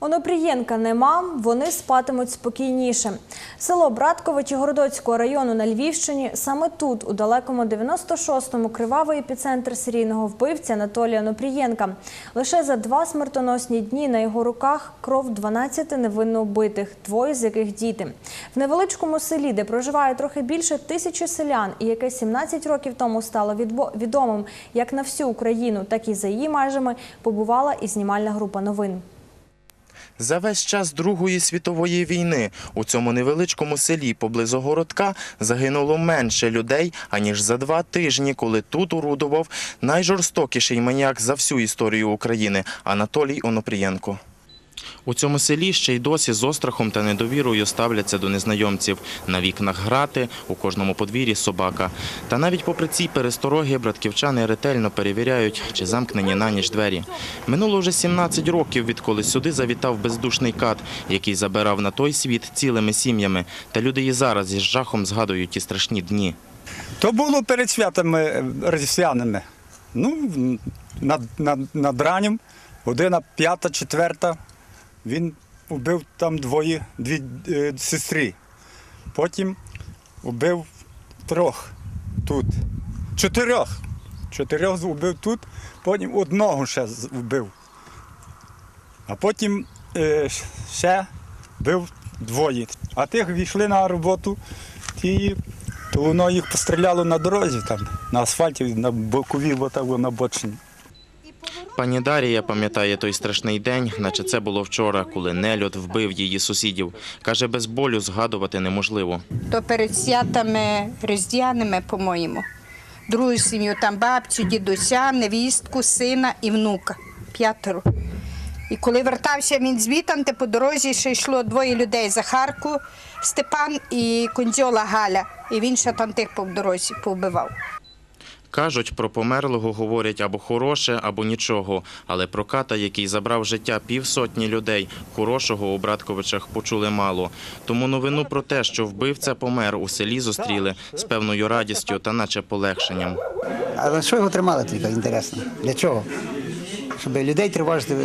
Онопрієнка нема, вони спатимуть спокійніше. Село Братковичі Городоцького району на Львівщині. Саме тут, у далекому 96-му, кривавий епіцентр серійного вбивця Анатолія Онопрієнка. Лише за два смертоносні дні на його руках кров 12 невинно вбитих, двоє з яких діти. В невеличкому селі, де проживає трохи більше тисячі селян, і яке 17 років тому стало відомим як на всю Україну, так і за її межами, побувала і знімальна група новин. За весь час Другої світової війни у цьому невеличкому селі поблизу городка загинуло менше людей, аніж за два тижні, коли тут орудував найжорстокіший маніяк за всю історію України Анатолій Онопрієнко. У цьому селі ще й досі з острахом та недовірою ставляться до незнайомців. На вікнах грати, у кожному подвір'ї собака. Та навіть попри ці перестороги братківчани ретельно перевіряють, чи замкнені на ніч двері. Минуло вже 17 років, відколи сюди завітав бездушний кат, який забирав на той світ цілими сім'ями. Та люди і зараз із жахом згадують ті страшні дні. То було перед святами е, різдвяними. Ну, над, над, над ранням, година п'ята, четверта, він убив там двоє, дві е, сестри. Потім убив трьох тут. Чотирьох. Чотирьох убив тут, потім одного ще вбив. А потім е, ще вбив двоє. А тих війшли на роботу, ті, то воно їх постріляло на дорозі, там, на асфальті, на боковій, отак, на бочині. Пані Дарія пам'ятає той страшний день, наче це було вчора, коли нельот вбив її сусідів. Каже, без болю згадувати неможливо. то перед святами різдвяними, по-моєму. Другу сім'ю, там бабцю, дідуся, невістку, сина і внука. П'ятеро. І коли вертався він звітам, по дорозі ще йшло двоє людей Захарку, Степан і Кондзьола Галя. І він ще там тих по дорозі повбивав. Кажуть, про померлого говорять або хороше, або нічого. Але про ката, який забрав життя півсотні людей, хорошого у Братковичах почули мало. Тому новину про те, що вбивця помер у селі зустріли з певною радістю та наче полегшенням. А на що його тримали тільки, інтересно? Для чого? Щоб людей тривожити.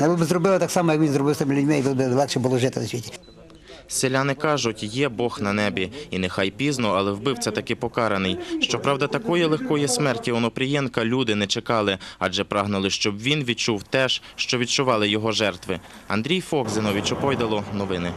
Я б зробили так само, як він зробив з тими людьми, і легше було жити на світі. Селяни кажуть, є Бог на небі, і нехай пізно, але вбивця таки покараний. Щоправда, такої легкої смерті Онопрієнка люди не чекали, адже прагнули, щоб він відчув те що відчували його жертви. Андрій Фок, Зиновій Чопойдало. Новини.